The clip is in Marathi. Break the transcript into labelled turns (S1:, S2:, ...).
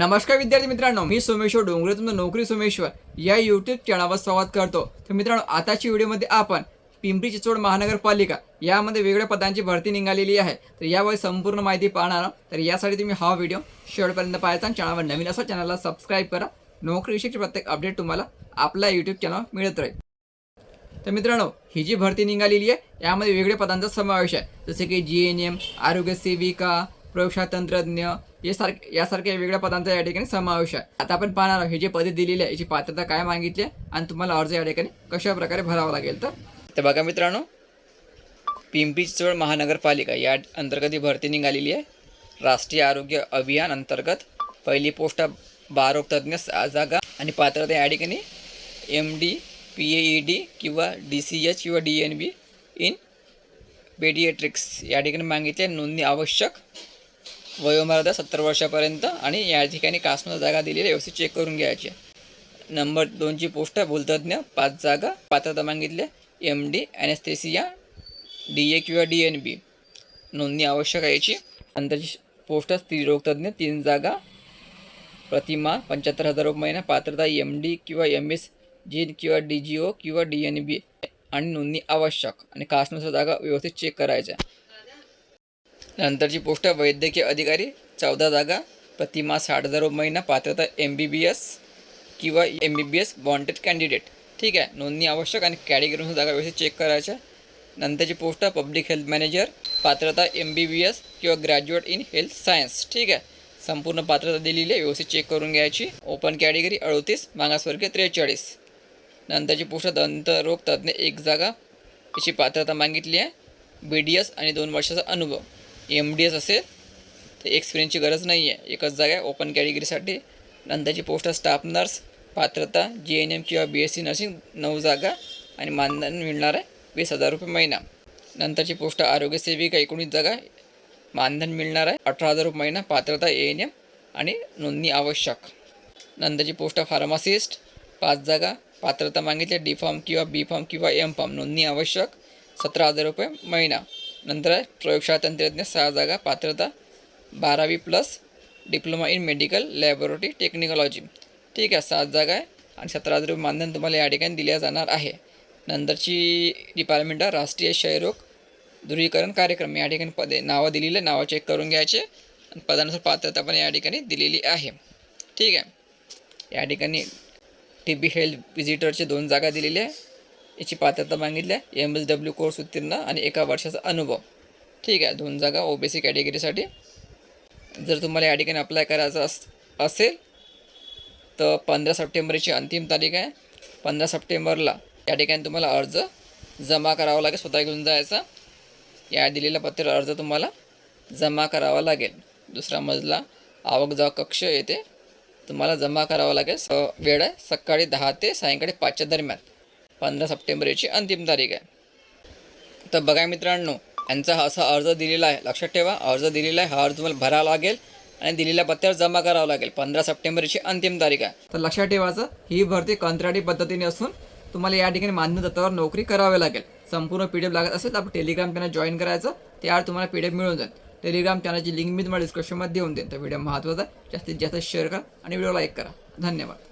S1: नमस्कार विद्यार्थी मित्रांनो मी सोमेश्वर डोंगरे तुमचं नोकरी सोमेश्वर या युट्यूब चॅनलवर संवाद करतो. तर मित्रांनो आताच्या व्हिडिओमध्ये आपण पिंपरी चिंचवड महानगरपालिका यामध्ये वेगळ्या पदांची भरती निघालेली आहे. तर यावर संपूर्ण माहिती पाहणार तर यासाठी तुम्ही हा व्हिडिओ शेवटपर्यंत पाहायचा आणि चॅनलवर नवीन असा चॅनलला सबस्क्राईब करा. नोकरीविषयीचे प्रत्येक अपडेट तुम्हाला आपल्या यूट्यूब चॅनल मिळत राहील. तर मित्रांनो ही जी भरती निघालेली आहे यामध्ये वेगळ्या पदांचा समावेश आहे. जसे की जी एन एम आरोग्य सेविका प्रयोगशाळा तंत्रज्ञ हे सारखे यासारख्या वेगवेगळ्या पदांचा या ठिकाणी समावेश आहे. आता आपण पाहणार आहोत हे जे पदे दिलेली आहे याची पात्रता काय मागितली आहे आणि तुम्हाला अर्ज या ठिकाणी कशा प्रकारे भरावा लागेल तर? बघा मित्रांनो पिंपरी चिंचवड महानगरपालिका या अंतर्गत ही भरती निघालेली आहे. राष्ट्रीय आरोग्य अभियान अंतर्गत पहिली पोस्ट बारोग तज्ज्ञ जागा आणि पात्रता या ठिकाणी M D P A E D किंवा डी सी एच किंवा D N B in paediatrics या ठिकाणी मागितले नोंदणी आवश्यक. वयोमर्यादा सत्तर वर्षापर्यंत आणि या ठिकाणी कास्टनुसार जागा दिलेली व्यवस्थित चेक करून घ्यायची नंबर दोनची पोस्ट आहे. भूलतज्ञ पाच जागा पात्रता मागितल्या M D anaesthesia D A किंवा डी एन बी नोंदणी आवश्यक आहे याची. नंतरची पोस्ट आहे. स्त्रीरोगतज्ञ तीन जागा. प्रतिमा पंच्याहत्तर हजार रुपये महिना. पात्रता एम डी किंवा एम एस जी किंवा डी जी ओ किंवा डी एन बी आणि नोंदणी आवश्यक. आणि कास्टनुसार जागा व्यवस्थित चेक करायच्या नंतरची पोस्ट आहे वैद्यकीय अधिकारी चौदा जागा प्रतिमा साठ हजार रुपये महिना पात्रता एम बी बी एस किंवा M B B S wanted candidate ठीक आहे नोंदणी आवश्यक आणि कॅटेगरीनुसार जागा व्यवस्थित चेक करायच्या. नंतरची पोस्ट आहे पब्लिक हेल्थ मॅनेजर पात्रता एम बी बी एस किंवा ग्रॅज्युएट इन हेल्थ सायन्स ठीक आहे संपूर्ण पात्रता दिलेली आहे व्यवस्थित चेक करून घ्यायची. ओपन कॅटेगरी अडतीस मागासवर्गीय त्रेचाळीस. नंतरची पोस्ट दंतरोग तज्ज्ञ एक जागा. याची पात्रता मागितली आहे. बी डी एस आणि दोन वर्षाचा अनुभव. एम डी एस असेल तर एक्सपिरियन्सची गरज नाही आहे एकच जागा आहे ओपन कॅटेगरीसाठी नंतरची पोस्ट स्टाफ नर्स पात्रता जी एन एम किंवा बी एस सी नर्सिंग नऊ जागा. आणि मानधन मिळणार आहे वीस हजार रुपये महिना. नंतरची पोस्ट आरोग्य सेविका एकोणीस जागा. मानधन मिळणार आहे अठरा हजार रुपये महिना. पात्रता ए एन एम आणि नोंदणी आवश्यक. नंतरची पोस्ट फार्मासिस्ट पाच जागा. पात्रता मागितली डी फॉर्म किंवा बी फॉर्म किंवा एम फॉर्म नोंदणी आवश्यक. सतरा हजार रुपये महिना. नंतर आहे प्रयोगशाळा तंत्रज्ञ सहा जागा पात्रता बारावी plus diploma in medical laboratory technology ठीक आहे सात जागा आहे आणि सतरा हजार रुपये मानधन तुम्हाला या ठिकाणी दिल्या जाणार आहे. नंतरची डिपार्टमेंट आहे राष्ट्रीय क्षयरोग ध्रुवीकरण कार्यक्रम. या ठिकाणी पदे नावं दिलेली आहे नावं चेक करून घ्यायचे आणि पदानुसार पात्रता पण या ठिकाणी दिलेली आहे. ठीक आहे. या ठिकाणी टी बी हेल्थ विजिटरचे दोन जागा दिलेल्या आहे. याची पात्रता मागितली आहे एम एस डब्ल्यू कोर्स उत्तीर्ण आणि एका वर्षाचा अनुभव. ठीक आहे दोन जागा ओ बी सी कॅटेगरीसाठी जर तुम्हाला या ठिकाणी अप्लाय करायचं अस असेल तर पंधरा सप्टेंबरची अंतिम तारीख आहे. पंधरा सप्टेंबरला या ठिकाणी तुम्हाला अर्ज जमा करावा लागेल स्वतः घेऊन जायचा. या दिलेल्या पत्र अर्ज तुम्हाला जमा करावा लागेल. दुसरा मजला आवक जावक कक्ष येथे तुम्हाला जमा करावा लागेल. स वेळ आहे सकाळी दहा ते सायंकाळी पाचच्या दरम्यान. पंधरा सप्टेंबर याची अंतिम तारीख आहे. तर बघा मित्रांनो यांचा हा असा अर्ज दिलेला आहे. लक्षात ठेवा अर्ज दिलेला आहे. हा अर्ज तुम्हाला भरावा लागेल आणि दिलेल्या पत्त्यावर जमा करावं लागेल. पंधरा सप्टेंबरची अंतिम तारीख आहे. तर लक्षात ठेवायचं ही भरती कंत्राटी पद्धतीने असून तुम्हाला या ठिकाणी मान्य तत्वावर नोकरी करावी लागेल. संपूर्ण पी डी एफ लागत असेल तर आपण टेलिग्राम चॅनल जॉईन करायचं त्यावर तुम्हाला पी डी एफ मिळून जाईल. टेलिग्राम चॅनलची लिंक मी तुम्हाला डिस्क्रिप्शनमध्ये देऊन देईन. तर व्हिडिओ महत्त्वाचा आहे. जास्तीत जास्त शेअर करा आणि व्हिडिओ लाईक करा. धन्यवाद.